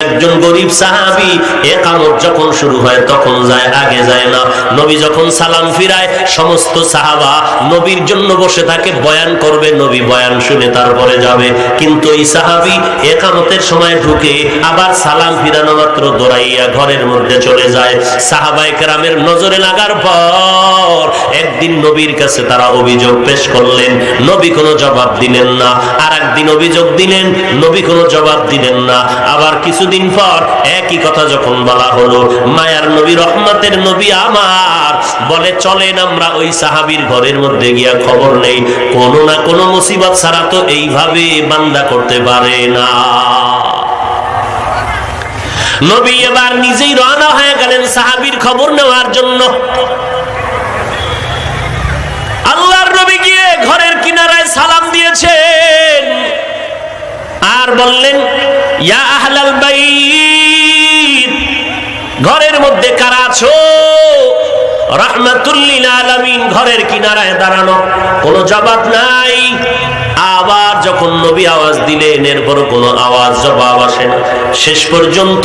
একজন গরিব সাহাবি একামত যখন শুরু হয় তখন যায়, আগে যায় না। নবী যখন সালাম ফিরায়, সমস্ত সাহাবা নবীর জন্য বসে থাকে, বয়ান করবে, নবী বয়ান শুনে তারপরে যাবে। কিন্তু এই সাহাবি একামতের সময় ঢুকে আবার সালাম ফিরানো মাত্র দৌড়াইয়া ঘরের মধ্যে চলে যায়। সাহাবায়ে কেরামের নজরে লাগার পর একদিন নবীর কাছে তারা অভিযোগ পেশ করলেন, নবী কোনো জবাব দিলেন না। আর একদিন অভিযোগ দিলেন, নবী কোনো জবাব দিলেন না। আবার কিছুদিন পর একই কথা যখন বলা হলো, মায়ার নবী, রহমতের নবী আমার, বলে, চলেন আমরা ওই সাহাবীর ঘরের মধ্যে গিয়া খবর নেই। কোনো না কোনো মুসিবত ছাড়া তো এইভাবে বান্দা করতে পারে না। নবী এবার নিজেই রওনা হয়ে গেলেন সাহাবীর খবর নেওয়ার জন্য আল্লাহর নবী গিয়ে ঘরের কিনারায় সালাম দিয়েছেন। আর বললেন, ইয়া ঘরের মধ্যে কারা আছো? রাহমাতুল্লিল আলামিন, ঘরের কিনারায় দাঁড়ানো, কোনো জবাব নাই। আবার যখন নবী আওয়াজ দিলেন এরপর কোনো আওয়াজ, জবাব আসে না। শেষ পর্যন্ত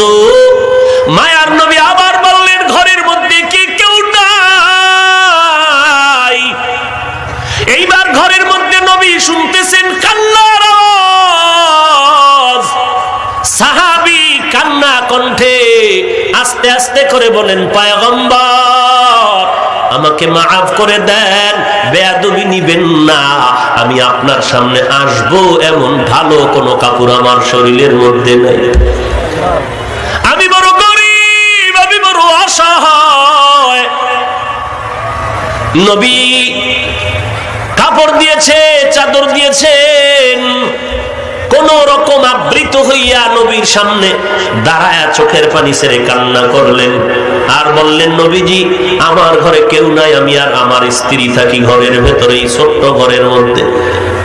এইবার মধ্যে নবী শুনতেছেন, কান্নার সাহাবি কান্না কণ্ঠে আস্তে আস্তে করে বলেন, পায়গম্বর, আমাকে মাফ করে দেন, বেয়াদবি নিবেন না। আমি আপনার সামনে আসব এমন ভালো কোনো কাপড় আমার শরীরের মধ্যে নেই। আমি বড় গরিব, আমি বড় অসহায়। নবী চাদর দিয়েছেন। কোন রকম আবৃত হইয়া নবীর সামনে দাঁড়ায়া চোখের পানি ছেড়ে কান্না করলেন। আর বললেন, নবীজি, আমার ঘরে কেউ নাই, আমি আর আমার স্ত্রী থাকি ঘরের ভেতরে এই ছোট্ট ঘরের মধ্যে।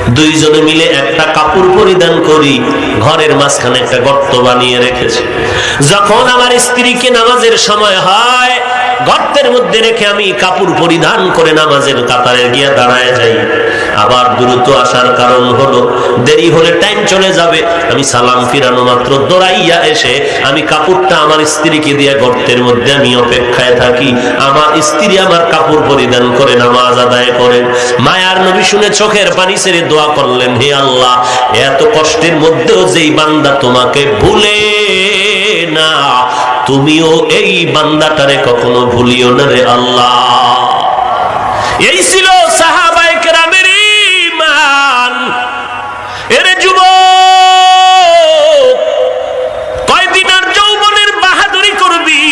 দুইজনে মিলে একটা কাপড় পরিধান করি, ঘরের মাঝখানে একটা গর্ত বানিয়ে রেখেছে। যখন আমার স্ত্রীকে নামাজের সময় হয় গর্তের মধ্যে রেখে আমি কাপড় পরিধান করে নামাজের কাতারে গিয়ে দাঁড়ায় যাই। আবার দ্রুত আসার কারণ হলো, দেরি হলে টাইম চলে যাবে। আমি সালাম ফিরানো মাত্র দৌড়াইয়া এসে আমি কাপড়টা আমার স্ত্রীকে দিয়ে গর্তের মধ্যে আমি অপেক্ষায় থাকি। আমার স্ত্রী আমার কাপড় পরিধান করে নামাজ আদায় করেন মায়ার নবী শুনে চোখের পানি ছেড়ে দোয়া করলেন, হে আল্লাহ, এত কষ্টের মধ্যেও যেই বান্দা তোমাকে ভুলে না তুমিও এই বান্দাটারে কখনো ভুলিও না রে আল্লাহ। এই ছিল এরে যুবক কয়দিন আর যৌবনের বাহাদুরি করবি?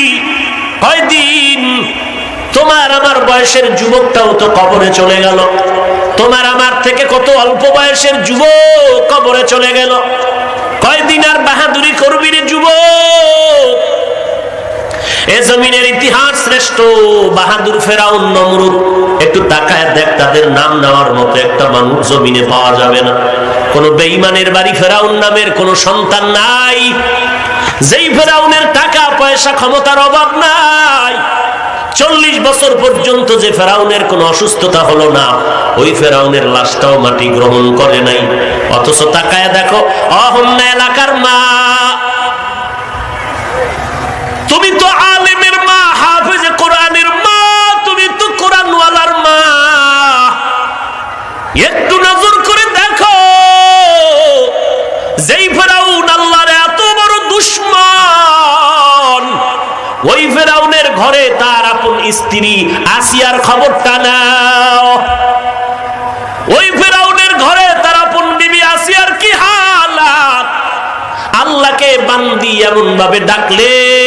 তোমার আমার বয়সের যুবকটাও তো চলে গেল। তোমার আমার থেকে কত অল্প বয়সের যুবক কবরে চলে গেল। কয়দিন আর বাহাদুরি করবি রে যুবক? এ জমিনের ইতিহাস শ্রেষ্ঠ। বাহাদুর ফেরাউন, নমরুদ, একটু তাকায় দেখ, তাদের নাম নেওয়ার মতো একটা মানুষ জমিনে পাওয়া যাবে না। কোন বাড়ি ফেরাউন নামের কোন সন্তান নাই। যেই ফেরাউনের টাকা, পয়সা, ক্ষমতার অভাব নাই। চল্লিশ বছর পর্যন্ত যে ফেরাউনের কোন অসুস্থতা হলো না, ওই ফেরাউনের লাশটাও মাটি গ্রহণ করে নাই। অথচ তাকায় দেখো, অহন্য এলাকার মা। তুমি তো একটু নজর করে দেখো। যেই ফেরাউন আল্লাহর এত বড় দুশ্মন, ওই ফেরাউনের ঘরে তার আপন স্ত্রী আসিয়ার খবরটা নাও। ওই ফেরাউনের ঘরে তার আপন বিবি আসিয়ার কি হালাত? আল্লাহকে বান্দি এমন ভাবে ডাকলেন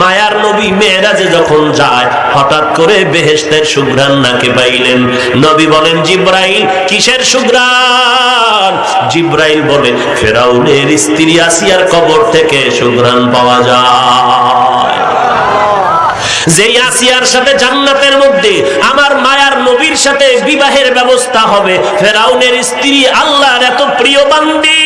মায়ার নবী মেয়েরাজে যখন যায়, হঠাৎ করে বেহেস্তের সুগ্রান নাকে পাইলেন। নবী বলেন, জিব্রাইল, কিসের সুগ্রান জিব্রাইল বলে, ফেরাউনের স্ত্রী আসিয়ার কবর থেকে সুগ্রান পাওয়া যায়। যেই আসিয়ার সাথে জান্নাতের মধ্যে আমার মায়ার নবীর সাথে বিবাহের ব্যবস্থা হবে, ফেরাউনের স্ত্রী আল্লাহর এত প্রিয় বান্দি।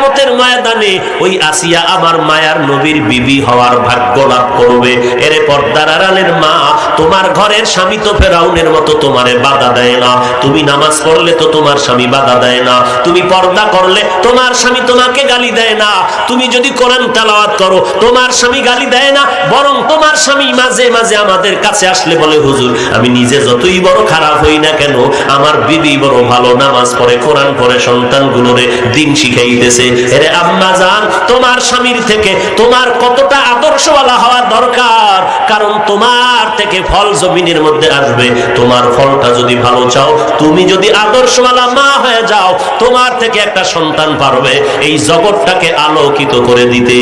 কেয়ামতের ময়দানে ওই আসিয়া আমার মায়ার নবীর বিবি হওয়ার ভাগ্য লাভ করবে। এর পর্দার আড়ালের মা, তোমার ঘরের স্বামী তো ফেরাউনের মতো তোমারে বাধা দেয় না। তুমি নামাজ পড়লে তো তোমার স্বামী বাধা দেয় না। তুমি পর্দা করলে তোমার স্বামী তোমাকে গালি দেয় না। তুমি যদি কোরআন তেলাওয়াত করো, তোমার স্বামী গালি দেয় না, বরং তোমার স্বামী মাঝে মাঝে আমাদের কাছে আসলে বলে, হুজুর, আমি নিজে যতই বড় খারাপ হই না কেন, আমার বিবি বড় ভালো নামাজ পড়ে, কোরআন পড়ে, সন্তানগুলোরে দিন শিখাইতেছে। এরে আম্মা জান, তোমার স্বামীর থেকে তোমার কতটা আদর্শওয়ালা হওয়া দরকার? কারণ তোমার থেকে ফল জমিনের মধ্যে আসবে। তোমার ফলটা যদি ভালো চাও, তুমি যদি আদর্শওয়ালা মা হয়ে যাও, তোমার থেকে একটা সন্তান পারবে। এই জগৎটাকে আলোকিত করে দিতে।